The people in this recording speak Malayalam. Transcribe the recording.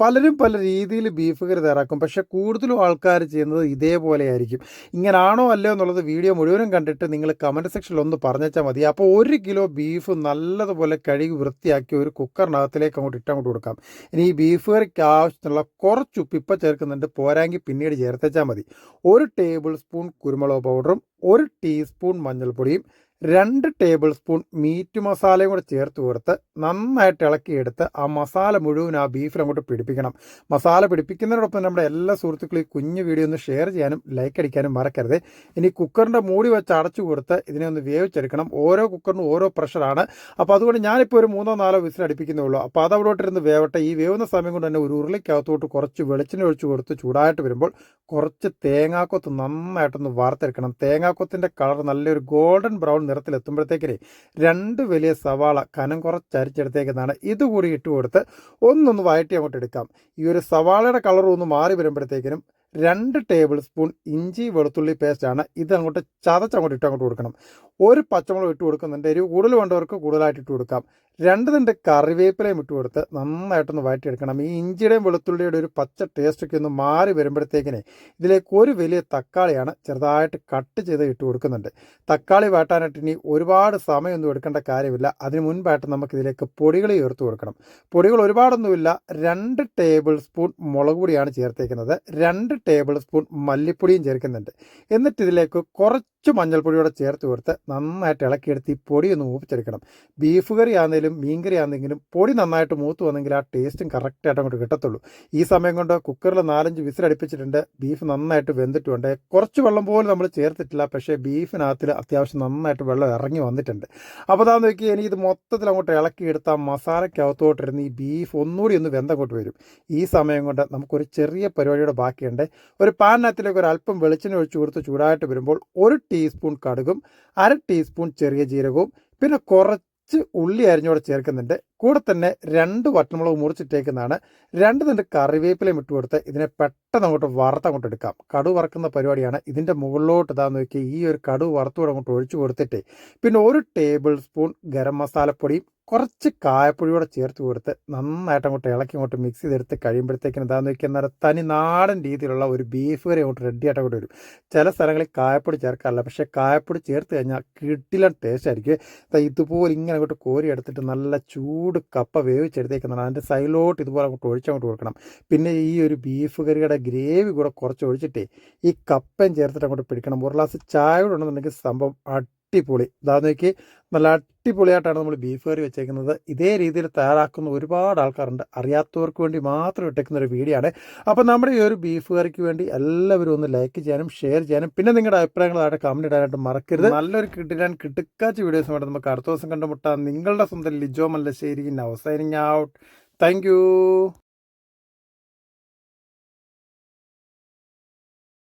പലരും പല രീതിയിൽ ബീഫ് കറി തയ്യാറാക്കും. പക്ഷെ കൂടുതലും ആൾക്കാർ ചെയ്യുന്നത് ഇതേപോലെ ആയിരിക്കും ഇങ്ങനാണോ അല്ലയോ എന്നുള്ളത് വീഡിയോ മുഴുവനും കണ്ടിട്ട് നിങ്ങൾ കമന്റ് സെക്ഷനിൽ ഒന്ന് പറഞ്ഞാൽ മതി. അപ്പോൾ ഒരു കിലോ ബീഫ് നല്ലതുപോലെ കഴുകി വൃത്തിയാക്കി ഒരു കുക്കറിനകത്തിലേക്ക് അങ്ങോട്ട് ഇട്ടങ്ങോട്ട് കൊടുക്കാം. ഇനി ഈ ബീഫ് കറിക്ക് ആവശ്യത്തിനുള്ള കുറച്ച് ഉപ്പ് ഇപ്പം ചേർക്കുന്നുണ്ട്. പോരാങ്കി പിന്നീട് ചേർത്തേച്ചാൽ മതി. ഒരു ടേബിൾ സ്പൂൺ കുരുമുളക് പൗഡറും ഒരു ടീസ്പൂൺ മഞ്ഞൾപ്പൊടിയും രണ്ട് ടേബിൾ സ്പൂൺ മീറ്റ് മസാലയും കൂടെ ചേർത്ത് കൊടുത്ത് നന്നായിട്ട് ഇളക്കിയെടുത്ത് ആ മസാല മുഴുവൻ ആ ബീഫിൽ അങ്ങോട്ട് പിടിപ്പിക്കണം. മസാല പിടിപ്പിക്കുന്നതിനോടൊപ്പം നമ്മുടെ എല്ലാ സുഹൃത്തുക്കളും ഈ കുഞ്ഞു വീഡിയോ ഒന്ന് ഷെയർ ചെയ്യാനും ലൈക്ക് അടിക്കാനും മറക്കരുത്. ഇനി കുക്കറിന്റെ മൂടി വെച്ച് അടച്ചു കൊടുത്ത് ഇതിനെ ഒന്ന് വേവിച്ചെടുക്കണം. ഓരോ കുക്കറിനും ഓരോ പ്രഷറാണ് അപ്പോൾ അതുകൊണ്ട് ഞാനിപ്പോൾ ഒരു മൂന്നോ നാലോ വിസിൽ അടിപ്പിക്കുന്നേ ഉള്ളൂ അപ്പോൾ അത് വേവട്ടെ. ഈ വേവുന്ന സമയം കൊണ്ട് തന്നെ ഒരു ഉരുളിക്കകത്തോട്ട് കുറച്ച് വെളിച്ചെണ്ണ ഒഴിച്ച് കൊടുത്ത് ചൂടായിട്ട് വരുമ്പോൾ കുറച്ച് തേങ്ങാക്കൊത്ത് നന്നായിട്ടൊന്ന് വാർത്തെടുക്കണം തേങ്ങാക്കൊത്തിന്റെ കളർ നല്ലൊരു ഗോൾഡൻ ബ്രൗൺ നിറത്തിലെത്തുമ്പോഴത്തേക്കിനെ രണ്ട് വലിയ സവാള കനം കുറച്ച് അരിച്ചെടുത്തേക്കുന്നതാണ് ഇതുകൂടി ഇട്ട് കൊടുത്ത് ഒന്നൊന്ന് വയറ്റി അങ്ങോട്ട് എടുക്കാം. ഈ ഒരു സവാളയുടെ കളർ ഒന്ന് മാറി വരുമ്പോഴത്തേക്കിനും രണ്ട് ടേബിൾ സ്പൂൺ ഇഞ്ചി വെളുത്തുള്ളി പേസ്റ്റാണ് ഇത് അങ്ങോട്ട് ചതച്ചങ്ങോട്ട് ഇട്ട് അങ്ങോട്ട് കൊടുക്കണം. ഒരു പച്ചമുളക് ഇട്ട് കൊടുക്കുന്നുണ്ട്. എരിവ് കൂടുതൽ വേണ്ടവർക്ക് കൂടുതലായിട്ട് ഇട്ട് കൊടുക്കാം. രണ്ട് തണ്ട് കറിവേപ്പിലയും ഇട്ട് കൊടുത്ത് നന്നായിട്ടൊന്ന് വഴറ്റിയെടുക്കണം. ഈ ഇഞ്ചിയുടെയും വെളുത്തുള്ളിയുടെ ഒരു പച്ച ടേസ്റ്റൊക്കെ ഒന്ന് മാറി വരുമ്പോഴത്തേക്കിനെ ഇതിലേക്ക് ഒരു വലിയ തക്കാളിയാണ് ചെറുതായിട്ട് കട്ട് ചെയ്ത് ഇട്ട് കൊടുക്കുന്നുണ്ട്. തക്കാളി വാട്ടാനായിട്ട് ഇനി ഒരുപാട് സമയമൊന്നും എടുക്കേണ്ട കാര്യമില്ല. അതിന് മുൻപായിട്ട് നമുക്ക് ഇതിലേക്ക് പൊടികൾ ചേർത്ത് കൊടുക്കണം. പൊടികൾ ഒരുപാടൊന്നുമില്ല. രണ്ട് ടേബിൾ സ്പൂൺ മുളക് പൊടിയാണ് ചേർത്തേക്കുന്നത്. രണ്ട് ടേബിൾ സ്പൂൺ മല്ലിപ്പൊടിയും ചേർക്കുന്നുണ്ട്. എന്നിട്ട് ഇതിലേക്ക് കുറച്ച് മഞ്ഞൾപ്പൊടിയോടെ ചേർത്ത് കൊടുത്ത് നന്നായിട്ട് ഇളക്കിയെടുത്ത് ഈ പൊടി ഒന്ന് മൂപ്പിച്ചെടുക്കണം. ബീഫ് കറി ആണെങ്കിലും മീൻ കറി ആണെങ്കിലും പൊടി നന്നായിട്ട് മൂത്ത് വന്നെങ്കിൽ ആ ടേസ്റ്റും കറക്റ്റായിട്ട് അങ്ങോട്ട് കിട്ടത്തുള്ളൂ. ഈ സമയം കൊണ്ട് കുക്കറിൽ നാലഞ്ച് വിസിൽ അടുപ്പിച്ചിട്ടുണ്ട്. ബീഫ് നന്നായിട്ട് വെന്തിട്ടുണ്ട് കുറച്ച് വെള്ളം പോലും നമ്മൾ ചേർത്തിട്ടില്ല. പക്ഷേ ബീഫിനകത്തിൽ അത്യാവശ്യം നന്നായിട്ട് വെള്ളം ഇറങ്ങി വന്നിട്ടുണ്ട്. അപ്പോൾ അതാന്ന് നോക്കി ഇത് മൊത്തത്തിൽ അങ്ങോട്ട് ഇളക്കിയെടുത്ത് ആ മസാലയ്ക്കകത്തോട്ടിരുന്ന് ഈ ബീഫ് ഒന്നുകൂടി ഒന്ന് വെന്തങ്ങോട്ട് വരും. ഈ സമയം കൊണ്ട് നമുക്കൊരു ചെറിയ പരിപാടിയുടെ ബാക്കിയുണ്ട്. ഒരു പാനിനകത്തിലേക്ക് ഒരു അല്പം വെളിച്ചെണ്ണ ഒഴിച്ച് കൊടുത്ത് ചൂടായിട്ട് വരുമ്പോൾ ഒരു ടീസ്പൂൺ കടുകും അര ടീസ്പൂൺ ചെറിയ ജീരകവും പിന്നെ കുറച്ച് ഉള്ളി അരിഞ്ഞോടെ ചേർക്കുന്നുണ്ട്. കൂടെ തന്നെ രണ്ട് വറ്റമുളക് മുറിച്ചിട്ടേക്കുന്നതാണ്. രണ്ട് തണ്ട് കറിവേപ്പിലയും ഇട്ട് കൊടുത്ത് ഇതിനെ പെട്ടെന്ന് അങ്ങോട്ട് വറുത്ത് അങ്ങോട്ട് എടുക്കാം. കടു വറക്കുന്ന പരിപാടിയാണ്. ഇതിന്റെ മുകളിലോട്ട് ഇതാന്ന് നോക്കി ഈ ഒരു കടു വറുത്തുകൂടെ അങ്ങോട്ട് ഒഴിച്ചു കൊടുത്തിട്ട് പിന്നെ ഒരു ടേബിൾ സ്പൂൺ ഗരം മസാലപ്പൊടിയും കുറച്ച് കായപ്പൊടിയോടെ ചേർത്ത് കൊടുത്ത് നന്നായിട്ട് അങ്ങോട്ട് ഇളക്കി അങ്ങോട്ട് മിക്സ് ചെയ്തെടുത്ത് കഴിയുമ്പോഴത്തേക്കിന് എന്താണെന്ന് വെച്ചാൽ തനി നാടൻ രീതിയിലുള്ള ഒരു ബീഫ് കറി അങ്ങോട്ട് റെഡി ആയിട്ട് അങ്ങോട്ട് വരും. ചില സ്ഥലങ്ങളിൽ കായപ്പൊടി ചേർക്കാറില്ല. പക്ഷേ കായപ്പൊടി ചേർത്ത് കഴിഞ്ഞാൽ കിട്ടിലൻ ടേസ്റ്റ് ആയിരിക്കും. ഇതുപോലെ ഇങ്ങനെ അങ്ങോട്ട് കോരി എടുത്തിട്ട് നല്ല ചൂട് കപ്പ വേവിച്ചെടുത്തേക്കുന്നതാണ്. അതിന്റെ സൈഡിലോട്ട് ഇതുപോലെ അങ്ങോട്ട് ഒഴിച്ചങ്ങോട്ട് കൊടുക്കണം. പിന്നെ ഈ ഒരു ബീഫ് കറിയുടെ ഗ്രേവി കൂടെ കുറച്ച് ഒഴിച്ചിട്ടേ ഈ കപ്പയും ചേർത്തിട്ട് അങ്ങോട്ട് പിടിക്കണം. ഒരു ഗ്ലാസ് ചായ കൂടെ ഉണ്ടെന്നുണ്ടെങ്കിൽ സംഭവം അടിപൊളി. ഇതാ നോക്കി നല്ല അടിപൊളിയായിട്ടാണ് നമ്മൾ ബീഫ് കറി വെച്ചേക്കുന്നത്. ഇതേ രീതിയിൽ തയ്യാറാക്കുന്ന ഒരുപാട് ആൾക്കാരുണ്ട്. അറിയാത്തവർക്ക് വേണ്ടി മാത്രം ഇട്ടേക്കുന്ന ഒരു വീഡിയോ ആണ്. അപ്പോൾ നമ്മുടെ ഈ ഒരു ബീഫ് കറിക്ക് വേണ്ടി എല്ലാവരും ഒന്ന് ലൈക്ക് ചെയ്യാനും ഷെയർ ചെയ്യാനും പിന്നെ നിങ്ങളുടെ അഭിപ്രായങ്ങൾ അവിടെ കമന്റ് ഇടാനായിട്ട് മറക്കരുത്. നല്ലൊരു കിട്ടിയാൻ കിട്ടുക്കാച്ച വീഡിയോസുമായിട്ട് നമുക്ക് അടുത്ത ദിവസം കണ്ടുമുട്ടാം. നിങ്ങളുടെ സ്വന്തം ലിജോ മല്ലശ്ശേരി അവസാനിങ് ഔട്ട്. താങ്ക്